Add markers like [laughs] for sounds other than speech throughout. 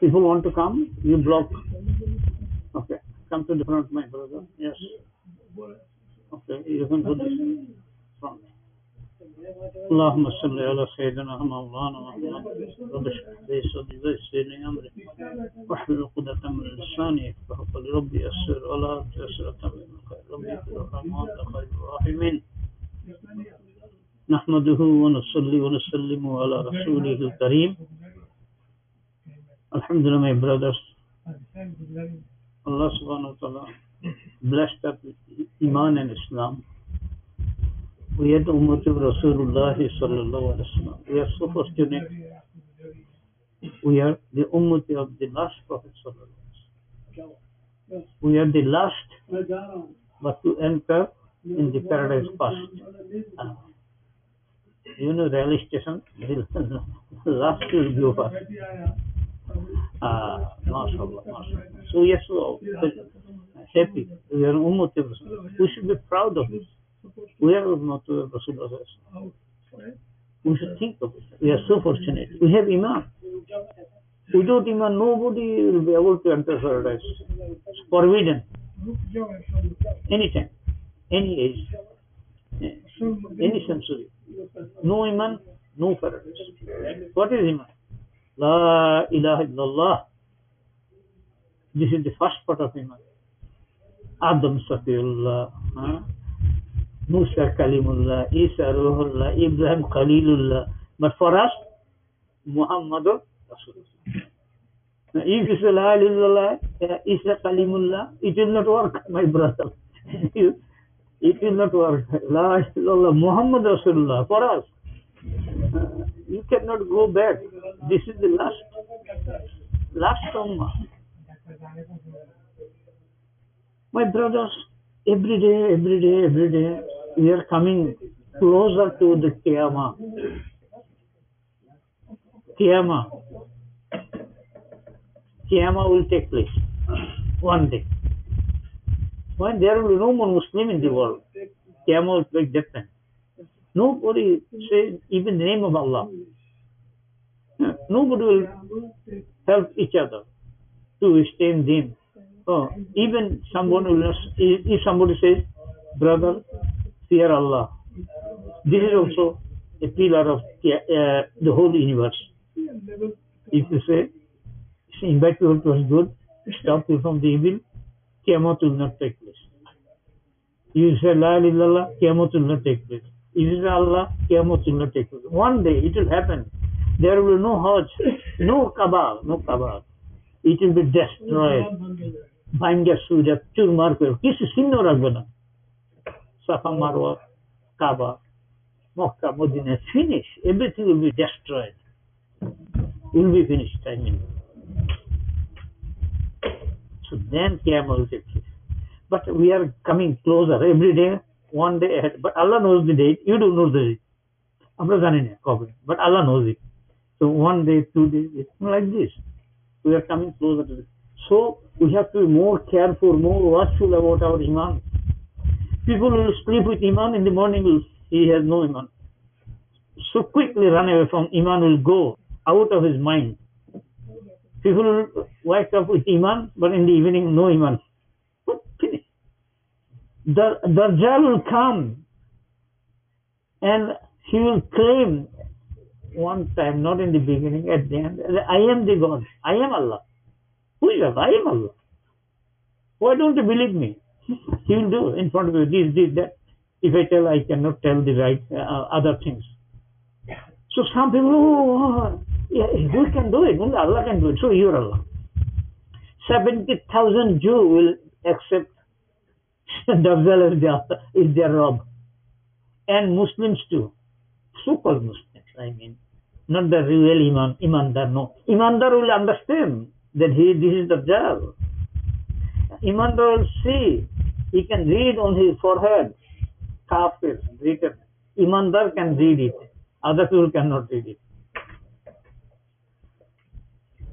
People want to come, you block. Okay. Come to the front, my brother. Yes. Okay. You can do this front. اللهم صل على سيدنا مولانا محمد رب اشرح لي صدري ويسر لي امري واحلل عقدة من لساني يفقهوا قولي ربي يسر ولا تيسر من الخير ربي ارحم وانت خير الراحمين نحمده ونصلي ونسلم على رسوله الكريم Alhamdulillah, my brothers, Allah subhanahu wa ta'ala blessed with Iman and Islam. We are the Ummah of Rasulullah sallallahu alaihi wasallam. We are so fortunate. We are the Ummah of the last Prophet sallallahu alaihi wasallam. We are the last, but to enter in the paradise first. Uh, you know, railway station, the [laughs] last will go first. Ah, mashallah. So yes, so happy. We are Ummah. We should be proud of it. We are not Rasulullah. We should think of it. We are so fortunate. We have Iman. Without Iman, nobody will be able to enter paradise. It's forbidden. Anytime, any age, any century. No Iman, no paradise. What is Iman? La ilaha illallah. This is the first part of Iman. Adam Safiullah. Huh? Musa Kalimullah, Isa Ruhullah, Ibrahim Khalilullah. But for us, Muhammad Rasulullah. Now, if you say La ilaha illallah, Isa Kalimullah, it will not work, my brother. [laughs] it will not work. La ilaha illallah, Muhammad Rasulullah for us. Uh, you cannot go back. This is the last, last ummah. My brothers, every day, every day, every day, we are coming closer to the Qiyamah. Qiyamah. Qiyamah will take place one day. When there will be no more Muslim in the world, Qiyamah will take different. Nobody says even the name of Allah. [laughs] Nobody will help each other to in Deen. Oh, even someone will not, if somebody says, brother, fear Allah. This is also a pillar of uh, the whole universe. If you say, invite people to good, stop people from the evil, Qiyamah will not take place. You say La ilaha illallah, will not take place. If you say Allah, Qiyamah will not take place. One day it will happen There will be no Hajj, no Kaaba, no Kaaba. It will be destroyed. ভাঙ্গা সুজা চুরমার করে কিছু চিহ্ন রাখবে না সাফা মারোয়া কাবা Mecca Medina finish everything will be destroyed will be finished I mean so then Qiyamah will take place but we are coming closer every day one day ahead but Allah knows the date you don't know the date আমরা জানি না কবে but Allah knows it so one day two days like this we are coming closer to this so we have to be more careful, more watchful about our iman. People will sleep with iman in the morning, he has no iman. So quickly run away from iman will go out of his mind. People will wake up with iman, but in the evening no iman. Finish. The Dajjal will come and he will claim one time, not in the beginning, at the end, I am the God, I am Allah. Who is Allah? I am Allah. Why don't you believe me? [laughs] he will do in front of you this, this, that. If I tell, I cannot tell the right uh, other things. So some people, oh, yeah, who can do it? Only Allah can do it. So you are Allah. 70,000 Jew will accept [laughs] Dajjal is their Rob. And Muslims too. So-called Muslims, I mean. Not the real Iman, Imandar, no. Imandar will understand that he this is the Dajjal. Imandar will see. He can read on his forehead. Kafir written. Imandar can read it. Other people cannot read it.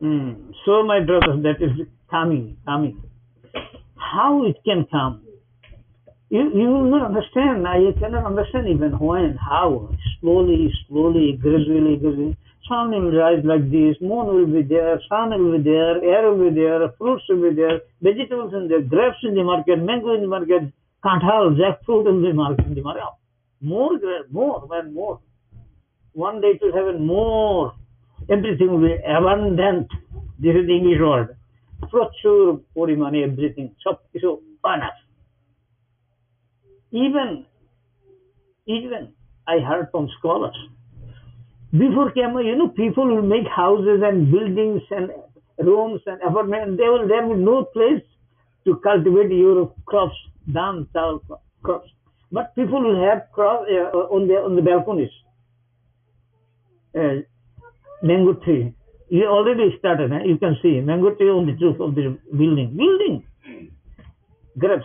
Hmm. So, my brothers, that is coming, coming. How it can come? You, you will not understand. I cannot understand even when, how. Slowly, slowly, gradually, gradually. Sun will rise like this, moon will be there, sun will be there, air will be there, fruits will be there, vegetables in there, grapes in the market, mango in the market, kathal, jackfruit in the market, in the market. More, gra- more, and more. One day it will have more. Everything will be abundant. This is the English word. প্রচুর পরিমাণে everything সব কিছু enough. even, even I heard from scholars, before Kama, you know, people will make houses and buildings and rooms and apartments. There will there will no place to cultivate your crops, dam, tal crops. But people will have crop uh, on the on the balconies. Uh, mango tree. You already started. You can see mango tree on the roof of the building. Building. Grapes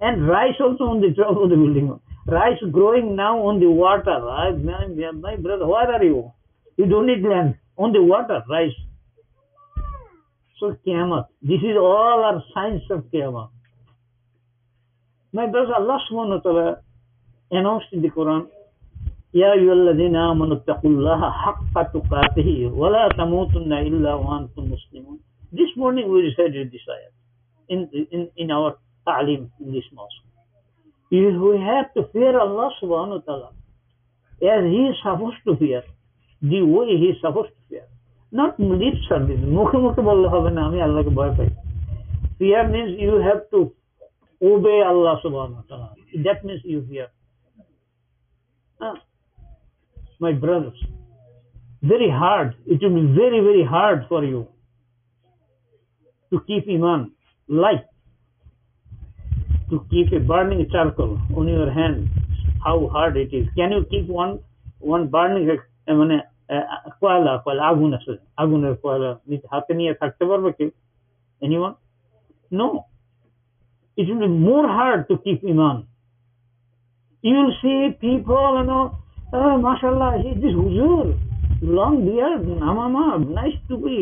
and rice also on the [laughs] top of the building. Rice growing now on the water. Right? My, my brother, where are you? You don't need land. On the water, rice. So Qiyamah. This is all our signs of Qiyamah. My brother, Allah subhanahu wa ta'ala announced in the Quran, يا أيها الذين آمنوا اتقوا الله حق تقاته ولا تموتن إلا وأنتم مسلمون. This morning we recited this ayat in, in, in our ta'lim in this mosque. You- We have to fear Allah subhanahu wa ta'ala as He is supposed to fear, the way He is supposed to fear. Not lip service. মুখে মুখে বললে হবে না আমি আল্লাহকে ভয় পাই fear means you have to obey Allah subhanahu wa ta'ala. That means you fear. Ah, my brothers, very hard. It will be very, very hard for you to keep Iman light, to keep a burning charcoal on your hand. How hard it is. Can you keep one one burning uh, মানে uh, কয়লা কয়লা আগুন আছে আগুনের কয়লা নিতে হাতে নিয়ে থাকতে পারবে কেউ anyone no it will be more hard to keep iman you will see people you know oh, mashallah he this huzur long beard namama nice to be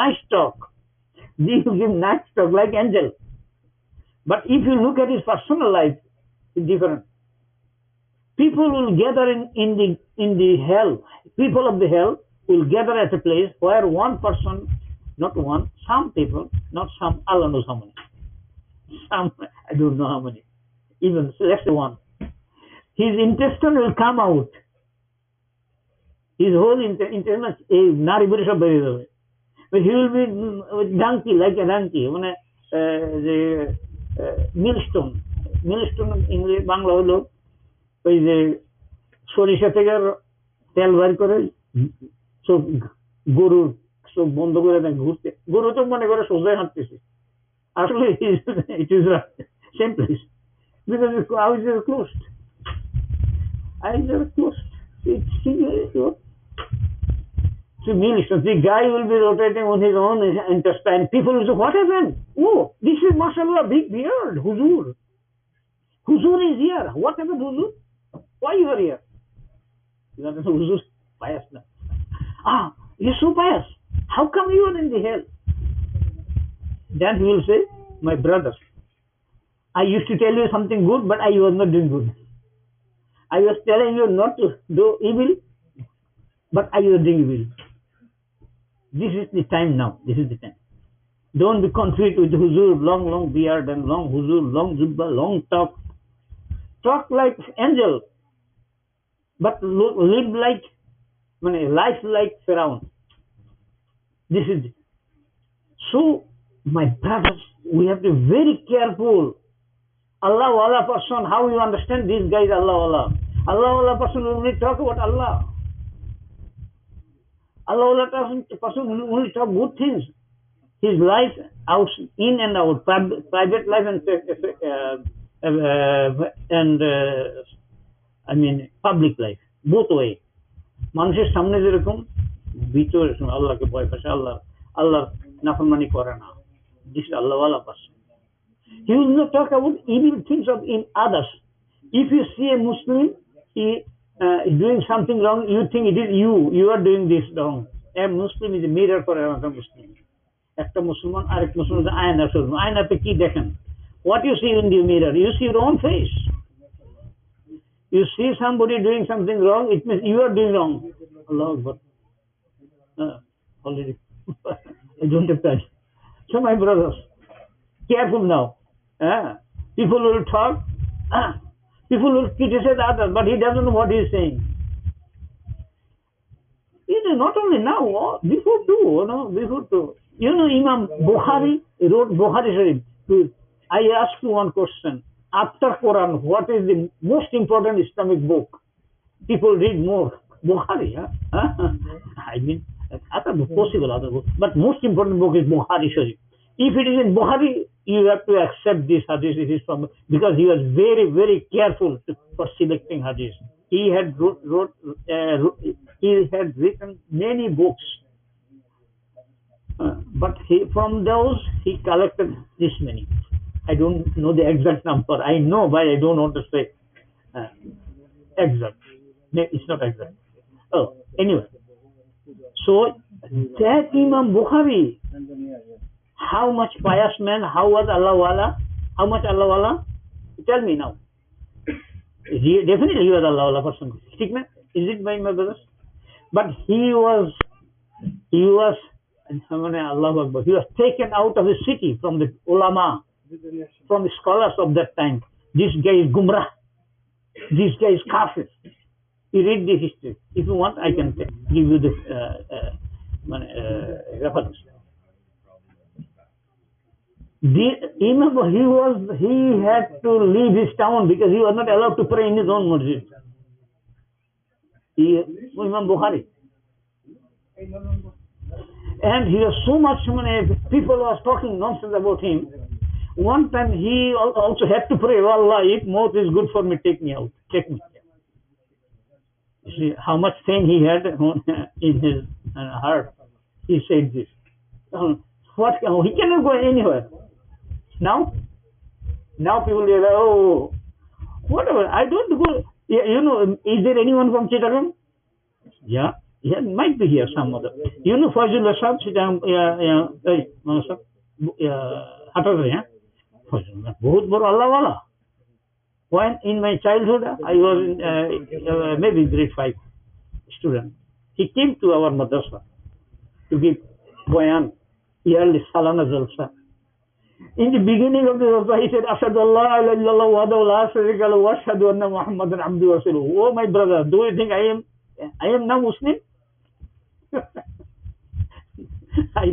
nice talk you give nice talk like angel but if you look at his personal life it's different people will gather in, in the in the hell people of the hell will gather at a place where one person not one some people not some allah knows how many some i don't know how many even let's say one his intestine will come out his whole inte- intestine এই নারী বের সব বেরিয়ে যাবে but he will be donkey like a donkey মানে আহ, যে মিলস্টোন। মিলস্টোন ইংরেজি বাংলা হলো ওই যে সরিষা থেকে তেল বের করে সব গরুর সব বন্ধ করে দেয় ঘুরতে। গরু তো মনে করে সোজাই হাঁটতেছে। আসলে it is same place because are closed eyes are closed So Milishon, the guy will be rotating on his own intestine. People will say, what happened? Oh, this is mashallah, big beard, Huzur. Huzur is here. What happened, Huzur? Why you are here? You know, [laughs] Huzur, pious now. Ah, you're so pious. How come you are in the hell? Then he will say, my brother, I used to tell you something good, but I was not doing good. I was telling you not to do evil, but I was doing evil. This is the time now. This is the time. Don't be confused with huzur, long, long beard and long huzur, long zubba, long talk. Talk like angel, but live like, life like Pharaoh. This is. So, my brothers, we have to be very careful. Allah Allah person, how you understand this guy is Allah Allah. Allah Allah person only talk about Allah. Allah Allah person, person will only talk good things. His life out in and out, private, private life and uh, uh, and uh, I mean public life, both way. মানুষের সামনে যেরকম ভিতরে আল্লাহকে ভয় পাচ্ছে আল্লাহ আল্লাহ নাফরমানি করে না দিস আল্লাহওয়ালা person he will not talk about evil things of in others if you see a muslim he uh, is doing something wrong you think it is you you are doing this wrong a muslim is a mirror for another muslim একটা মুসলমান আরেক মুসলমান আয়না শুনুন আয়নাতে কি দেখেন what you see in the mirror you see your own face you see somebody doing something wrong it means you are doing wrong allah akbar uh, already [laughs] i don't have time so my brothers careful now uh, people will talk uh, people will criticize others but he doesn't know what he is saying it is not only now before too you know before too you know imam bukhari wrote bukhari sharif I ask you one question. After Quran, what is the most important Islamic book? People read more. Bukhari, huh? [laughs] I mean, other possible other book. But most important book is Bukhari Sharif. If it is in Bukhari, you have to accept this hadith. It is from, because he was very, very careful to, for selecting hadith. He had wrote, wrote uh, he had written many books. Uh, but he, from those, he collected this many. I don't know the exact number. I know, but I don't want to say uh, exact. It's not exact. Oh, anyway. So that Imam Bukhari, how much pious man, how was Allah Wala? How much Allah Wala? Tell me now. He, definitely he was Allah Wala person. Stigma? Is it by my brothers? But he was, he was, Allah he was taken out of the city from the ulama, from the scholars of that time. This guy is Gumrah. This guy is Kafir. You read the history. If you want, I can give you the uh, uh, uh, reference. The Imam, he was, he had to leave his town because he was not allowed to pray in his own masjid. Imam Bukhari. And he was so much, many people was talking nonsense about him. One time he also had to pray, Allah, if mouth is good for me, take me out, take me. You see how much pain he had [laughs] in his uh, heart. He said this. Um, what? oh, He cannot go anywhere. Now, now people are like, oh, whatever. I don't go. Yeah, you know, um, is there anyone from Chittagong? Yeah, yeah, might be here some other. You know, Fazlullah Sahib, Chittagong, yeah, yeah, hey, Mala yeah, Hatazar, yeah? Fazlullah, bahut bor Allah wala. When in my childhood, I was in, uh, uh, maybe grade 5 student. He came to our madrasa to give Boyan yearly Salana Jalsa. In the beginning of the Rosah, he said, Ashadu Allah, Allah, wa la sharika la, wa ashadu anna Muhammadan abdu wa. Oh, my brother, do you think I am, I am now Muslim? I